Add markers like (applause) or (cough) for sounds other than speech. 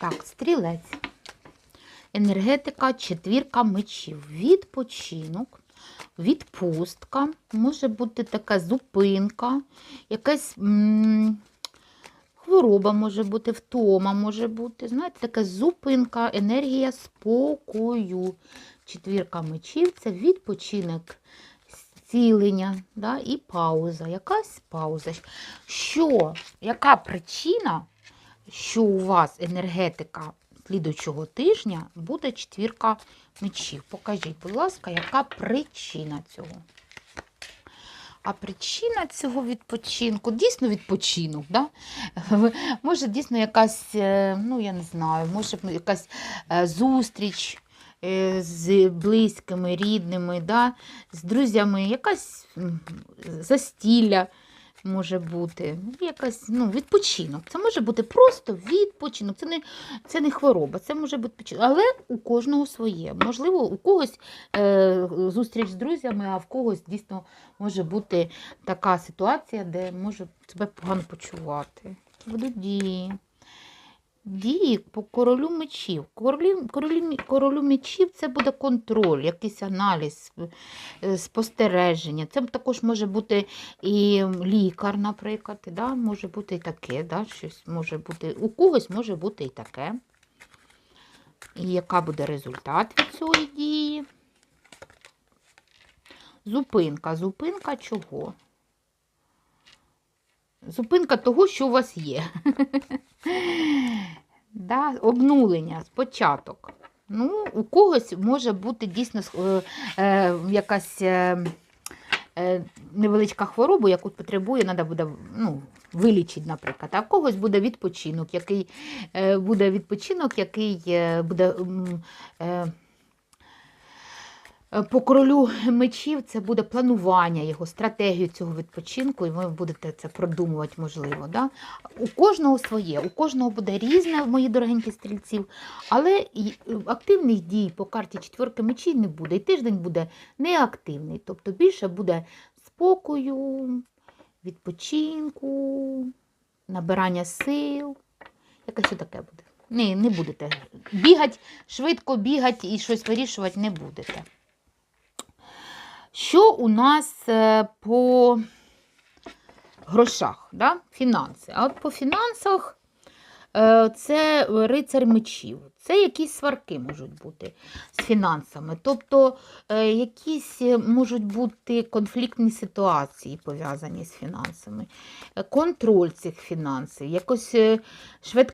Так, стрілець. Енергетика, четвірка мечів. Відпочинок, відпустка, може бути така зупинка, якась хвороба може бути, втома може бути. Знаєте, така зупинка, енергія спокою. Четвірка мечів це відпочинок, зцілення да, і пауза. Якась пауза. Що, яка причина? Що у вас енергетика слідуючого тижня буде четвірка мечів. Покажіть, будь ласка, яка причина цього? А причина цього відпочинку, дійсно відпочинок, да? (laughs) може дійсно якась, е, ну я не знаю, може якась е, зустріч е, з близькими, рідними, да? з друзями, якась застілля може бути, якась ну, відпочинок. Це може бути просто відпочинок. Це не, це не хвороба, це може бути відпочинок. Але у кожного своє. Можливо, у когось е, зустріч з друзями, а в когось дійсно може бути така ситуація, де може себе погано почувати. Будуть. Дії по королю мечів. Королі, королі, королю мечів це буде контроль, якийсь аналіз, е, спостереження. Це також може бути і лікар, наприклад. Да? Може бути і таке, да? щось може бути. У когось може бути і таке. І яка буде результат від цієї дії? Зупинка. Зупинка чого? Зупинка того, що у вас є. (laughs) да, обнулення, спочаток. Ну, у когось може бути дійсно е, е, якась е, е, невеличка хвороба, яку потребує, треба буде ну, вилічити, наприклад. А в когось буде відпочинок, який е, буде відпочинок, який е, буде. Е, По королю мечів це буде планування його, стратегію цього відпочинку, і ви будете це продумувати, можливо. Да? У кожного своє, у кожного буде різне, мої дорогенькі стрільців, але е, активних дій по карті четверки мечів не буде. І тиждень буде неактивний. Тобто більше буде спокою, відпочинку, набирання сил. Якесь таке буде. Ні, не будете бігати, швидко бігати і щось вирішувати не будете. Що у нас е, по грошах, да? фінанси? А от по фінансах е, це рицар мечів. Це якісь сварки можуть бути з фінансами. Тобто е, якісь можуть бути конфліктні ситуації пов'язані з фінансами, контроль цих фінансів, якось швидка